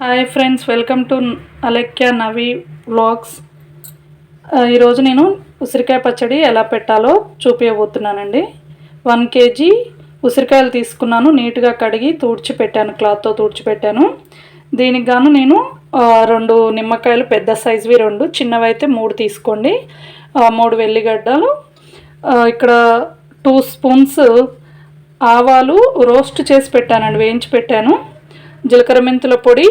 Hi friends welcome to Alekya Navi vlogs ఈరోజు నేను ఉసిరికాయ పచ్చడి ఎలా పెట్టాలో చూపించబోతున్నానండి వన్ కేజీ ఉసిరికాయలు తీసుకున్నాను నీట్గా కడిగి తూడ్చిపెట్టాను క్లాత్తో తూడ్చిపెట్టాను దీనికి గాను నేను రెండు నిమ్మకాయలు పెద్ద సైజువి రెండు చిన్నవి అయితే మూడు తీసుకోండి. మూడు వెల్లిగడ్డలు ఇక్కడ టూ స్పూన్స్ ఆవాలు రోస్ట్ చేసి పెట్టానండి వేయించి పెట్టాను. జీలకర్ర మెంతుల పొడి.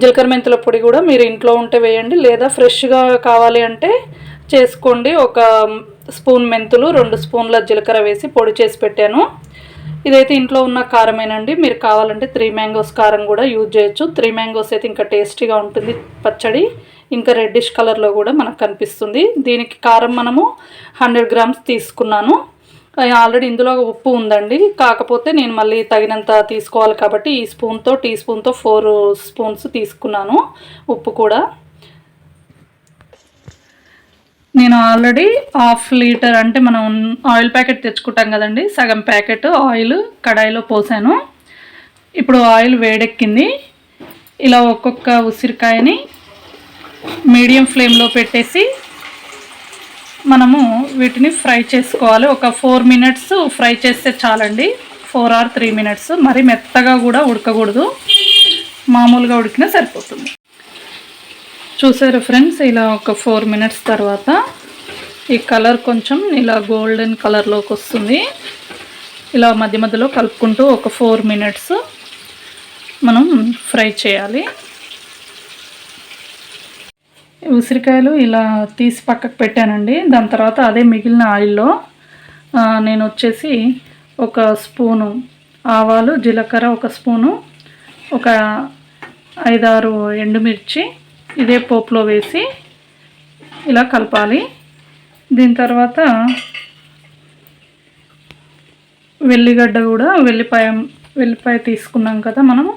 జీలకర్ర మెంతుల పొడి కూడా మీరు ఇంట్లో ఉంటే వేయండి లేదా ఫ్రెష్గా కావాలి అంటే చేసుకోండి. ఒక స్పూన్ మెంతులు రెండు స్పూన్ల జీలకర్ర వేసి పొడి చేసి పెట్టాను. ఇదైతే ఇంట్లో ఉన్న కారమేనండి. మీరు కావాలంటే త్రీ మ్యాంగోస్ కారం కూడా యూజ్ చేయొచ్చు. త్రీ మ్యాంగోస్ అయితే ఇంకా టేస్టీగా ఉంటుంది పచ్చడి. ఇంకా రెడ్డిష్ కలర్లో కూడా మనకు కనిపిస్తుంది. దీనికి కారం మనము హండ్రెడ్ గ్రామ్స్ తీసుకున్నాను. ఆల్రెడీ ఇందులో ఉప్పు ఉందండి. కాకపోతే నేను మళ్ళీ తగినంత తీసుకోవాలి కాబట్టి ఈ స్పూన్తో టీ స్పూన్తో ఫోర్ స్పూన్స్ తీసుకున్నాను ఉప్పు కూడా. నేను ఆల్రెడీ హాఫ్ లీటర్ అంటే మనం ఆయిల్ ప్యాకెట్ తెచ్చుకుంటాం కదండి సగం ప్యాకెట్ ఆయిల్ కడాయిలో పోసాను. ఇప్పుడు ఆయిల్ వేడెక్కింది. ఇలా ఒక్కొక్క ఉసిరికాయని మీడియం ఫ్లేమ్లో పెట్టేసి మనము వీటిని ఫ్రై చేసుకోవాలి. ఒక ఫోర్ మినిట్స్ ఫ్రై చేస్తే చాలండి. Four or three minutes. మరి మెత్తగా కూడా ఉడకకూడదు. మామూలుగా ఉడికినా సరిపోతుంది. చూసారు ఫ్రెండ్స్? ఇలా ఒక ఫోర్ మినిట్స్ తర్వాత ఈ కలర్ కొంచెం ఇలా గోల్డెన్ కలర్లోకి వస్తుంది. ఇలా మధ్య మధ్యలో కలుపుకుంటూ ఒక ఫోర్ మినిట్స్ మనం ఫ్రై చేయాలి. ఉసిరికాయలు ఇలా తీసి పక్కకు పెట్టానండి. దాని తర్వాత అదే మిగిలిన ఆయిల్లో నేను వచ్చేసి ఒక స్పూను ఆవాలు జీలకర్ర ఒక స్పూను ఒక ఐదారు ఎండుమిర్చి ఇదే పోపులో వేసి ఇలా కలపాలి. దీని తర్వాత వెల్లిగడ్డ కూడా వెల్లిపాయ వెల్లిపాయ తీసుకున్నాం కదా మనము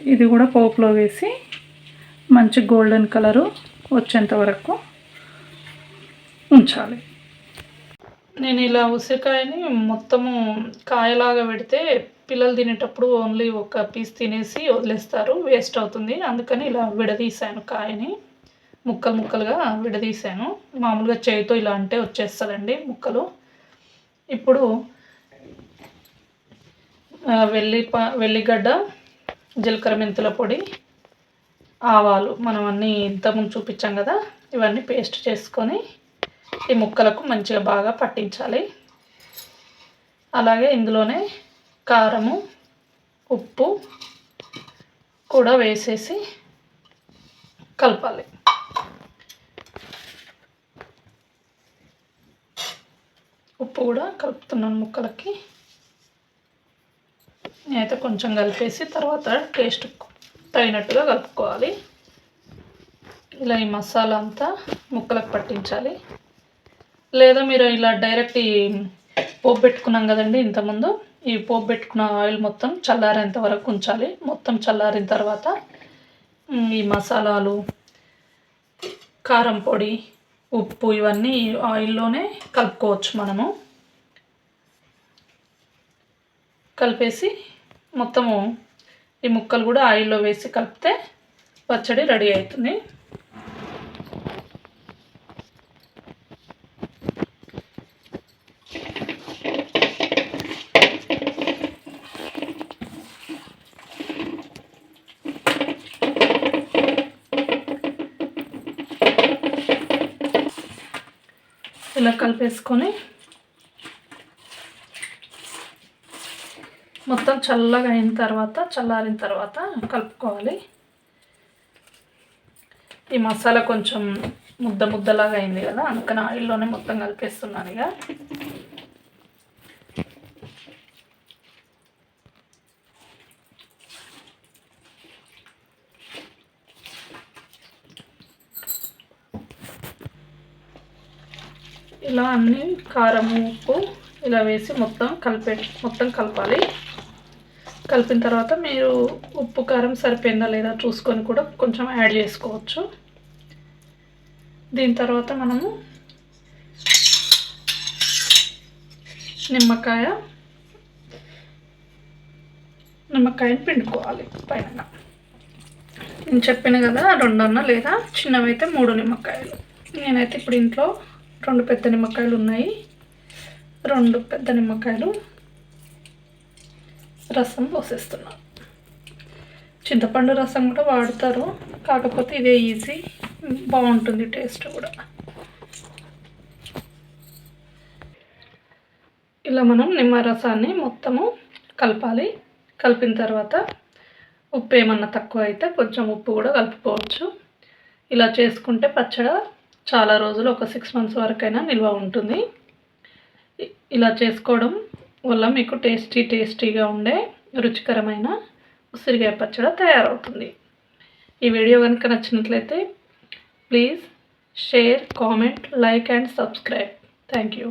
ఇది కూడా పోపులో వేసి మంచి గోల్డెన్ కలరు వచ్చేంత వరకు ఉంచాలి. నేను ఇలా ఉసిరికాయని మొత్తము కాయలాగా పెడితే పిల్లలు తినేటప్పుడు ఓన్లీ ఒక పీస్ తినేసి వదిలేస్తారు వేస్ట్ అవుతుంది. అందుకని ఇలా విడదీశాను కాయని. ముక్కలు ముక్కలుగా విడదీశాను. మామూలుగా చేయితో ఇలా అంటే వచ్చేస్తుందండి ముక్కలు. ఇప్పుడు వెల్లి వెల్లిపా వెల్లిగడ్డ జీలకర్ర మెంతుల పొడి ఆవాలు మనం అన్నీ ఇంతకుముందు చూపించాం కదా ఇవన్నీ పేస్ట్ చేసుకొని ఈ ముక్కలకు మంచిగా బాగా పట్టించాలి. అలాగే ఇందులోనే కారము ఉప్పు కూడా వేసేసి కలపాలి. ఉప్పు కూడా కలుపుతున్నాను ముక్కలకి. నేనైతే కొంచెం కలిపేసి తర్వాత టేస్ట్ తగినట్టుగా కలుపుకోవాలి. ఇలా ఈ మసాలా అంతా ముక్కలకు పట్టించాలి. లేదా మీరు ఇలా డైరెక్ట్ ఈ పోపు పెట్టుకున్నాం కదండి ఇంతకుముందు. ఈ పోపు పెట్టుకున్న ఆయిల్ మొత్తం చల్లారేంత వరకు ఉంచాలి. మొత్తం చల్లారిన తర్వాత ఈ మసాలాలు కారం పొడి ఉప్పు ఇవన్నీ ఆయిల్లోనే కలుపుకోవచ్చు మనము. కలిపేసి మొత్తము ఈ ముక్కలు కూడా ఆయిల్లో వేసి కలిపితే పచ్చడి రెడీ అవుతుంది. ఇలా కలిపేసుకొని మొత్తం చల్లగా అయిన తర్వాత చల్లారిన తర్వాత కలుపుకోవాలి. ఈ మసాలా కొంచెం ముద్ద ముద్దలాగా అయింది కదా అందుకని ఆయిల్లోనే మొత్తం కలిపేస్తున్నాను ఇక. ఇలా అన్నీ కారం ఉప్పు ఇలా వేసి మొత్తం కలిపే మొత్తం కలపాలి. కలిపిన తర్వాత మీరు ఉప్పు కారం సరిపోయిందా లేదా చూసుకొని కూడా కొంచెం యాడ్ చేసుకోవచ్చు. దీని తర్వాత మనము నిమ్మకాయ నిమ్మకాయని పిండుకోవాలి పైన. నేను చెప్పిన కదా రెండున్న లేదా? చిన్నవైతే మూడు నిమ్మకాయలు. నేనైతే ఇప్పుడు ఇంట్లో రెండు పెద్ద నిమ్మకాయలు ఉన్నాయి. రెండు పెద్ద నిమ్మకాయలు రసం పోసేస్తున్నాను చింతపండు రసం కూడా వాడతారు. కాకపోతే ఇదే ఈజీ బాగుంటుంది టేస్ట్ కూడా. ఇలా మనం నిమ్మరసాన్ని మొత్తము కలపాలి. కలిపిన తర్వాత ఉప్పు ఏమన్నా తక్కువ అయితే కొంచెం ఉప్పు కూడా కలుపుకోవచ్చు. ఇలా చేసుకుంటే పచ్చడి చాలా రోజులు ఒక సిక్స్ మంత్స్ వరకైనా నిల్వ ఉంటుంది. ఇలా చేసుకోవడం వల్ల మీకు టేస్టీ టేస్టీగా ఉండే రుచికరమైన ఉసిరికాయ పచ్చడి తయారవుతుంది. ఈ వీడియో కనుక నచ్చినట్లయితే please share comment like and subscribe. Thank you.